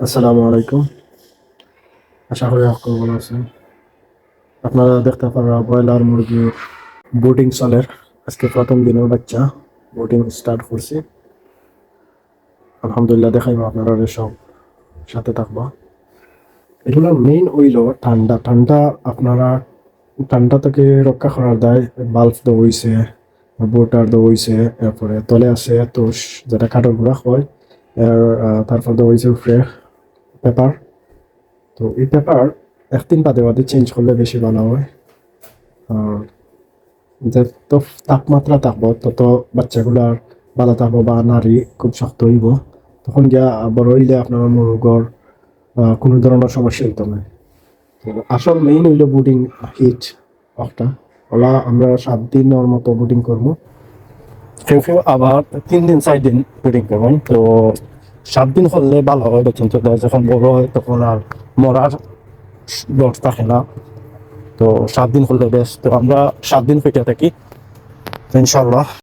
আসসালামু আলাইকুম। আশা করি সকল ভালো আছেন। আপনারা দেখতে পারা ব্রয়লার মুরগি বোটিং চলের আজকে প্রথম দিনের বাচ্চা বোটিং স্টার্ট করছি। আলহামদুলিল্লাহ দেখাইব আপনারা সব সাথে থাকব। এগুলো মেইন হইল ঠান্ডা। ঠান্ডা আপনারা, ঠান্ডা থেকে রক্ষা করার দায় বাল্ব দেওয়া হয়েছে বোটার দেওয়া হয়েছে এরপরে তলে আছে তোষ, যেটা কাঠের গুঁড়া হয়। তারপর দেওয়া হয়েছে উপরে পেপার। তো এই পেপার একদিন বাদে বাদে চেঞ্জ করলে বেশি ভালো হয়। আর যত তাপমাত্রা থাকব তত বাচ্চাগুলার বাধা থাকব বা নারী খুব শক্ত হইব। তখন গিয়া বড় হইলে আপনার মুরগর কোনো ধরনের সমস্যা হইতো না। তো আসল মেইন হইল বুডিং হিট একটা ওলা আমরা সাত দিনের মতো বুডিং করব। কেউ কেউ আবার তিন দিন, চার দিন বুডিং করবেন। তো সাত দিন হলে ভালো হয় কিন্তু যখন বড় হয় তখন আর মরার ডর থাকে না। তো সাত দিন হলে বেশ, তো আমরা সাত দিন পেটে থাকি ইনশাল্লাহ